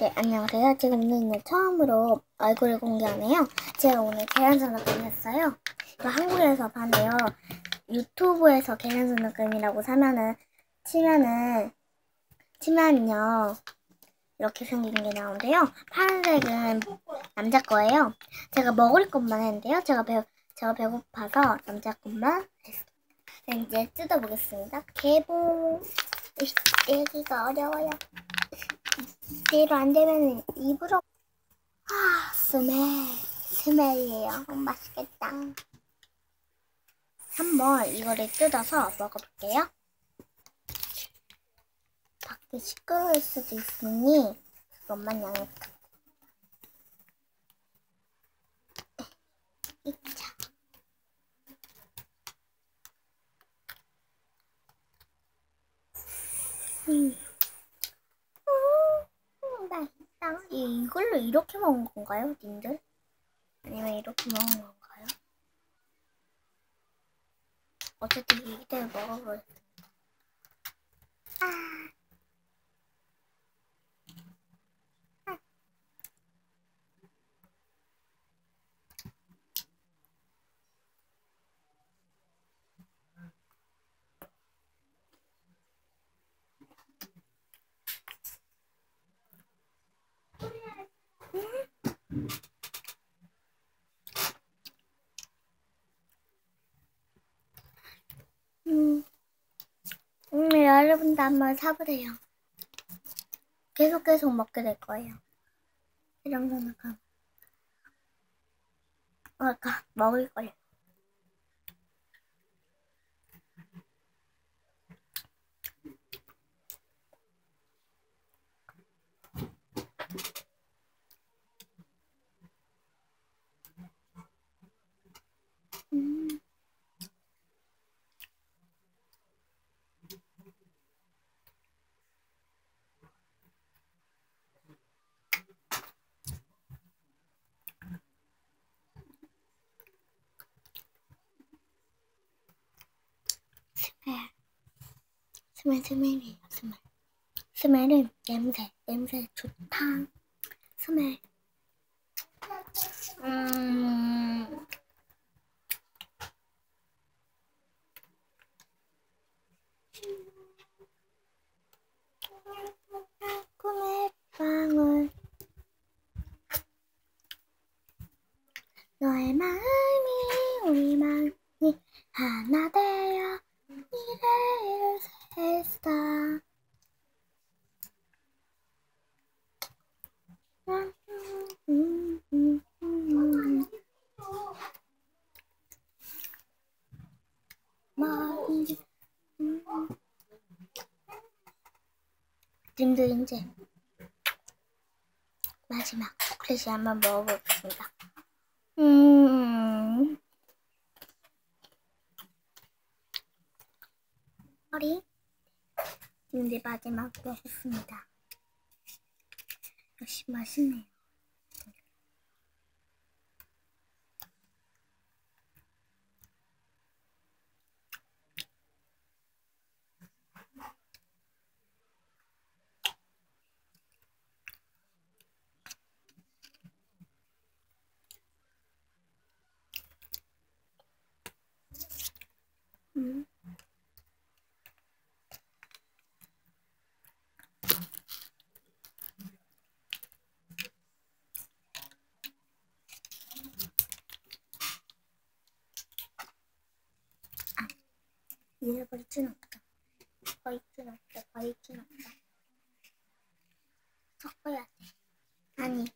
네, 안녕하세요. 지금은 처음으로 얼굴을 공개하네요. 제가 오늘 계란전화금 했어요. 이거 한국에서 파네요. 유튜브에서 계란전화금이라고 사면은, 치면은, 치면요. 이렇게 생긴 게 나오는데요. 파란색은 남자 거예요. 제가 먹을 것만 했는데요. 제가 배, 제가 배고파서 남자 것만 했습니다. 네, 이제 뜯어보겠습니다. 개봉. 여기가 어려워요. 이대로 안 되면 입으로. 아 스멜 스멜이에요. 음, 맛있겠다. 한번 이거를 뜯어서 먹어볼게요. 밖에 시끄러울 수도 있으니 그것만 양해 부탁드립니다 2차. 음. 맛있다. 이, 이걸로 이렇게 먹은 건가요, 님들? 아니면 이렇게 먹은 건가요? 어쨌든 이대로 먹어보겠습니다. 아. 음, 음, 여러분도 한번 사보세요. 계속 계속 먹게 될 거예요. 이런 거는 가. 아까 먹을 거예요. 음. 스멜. 스멜, 스멜이에요, 스멜. 스멜은 냄새, 냄새 좋다. 스멜. 음. 꿈의 방울. 너의 마음이 우리 마음이 하나 되어 미래를 세우다. 뭔지 님들 이제 마지막 초콜릿 한번 먹어보겠습니다. 음. 머리 이제 마지막 먹겠습니다. 역시 맛있네요. 음. いや、こいつなった。こいつなった、こいつなった。そこやって。何？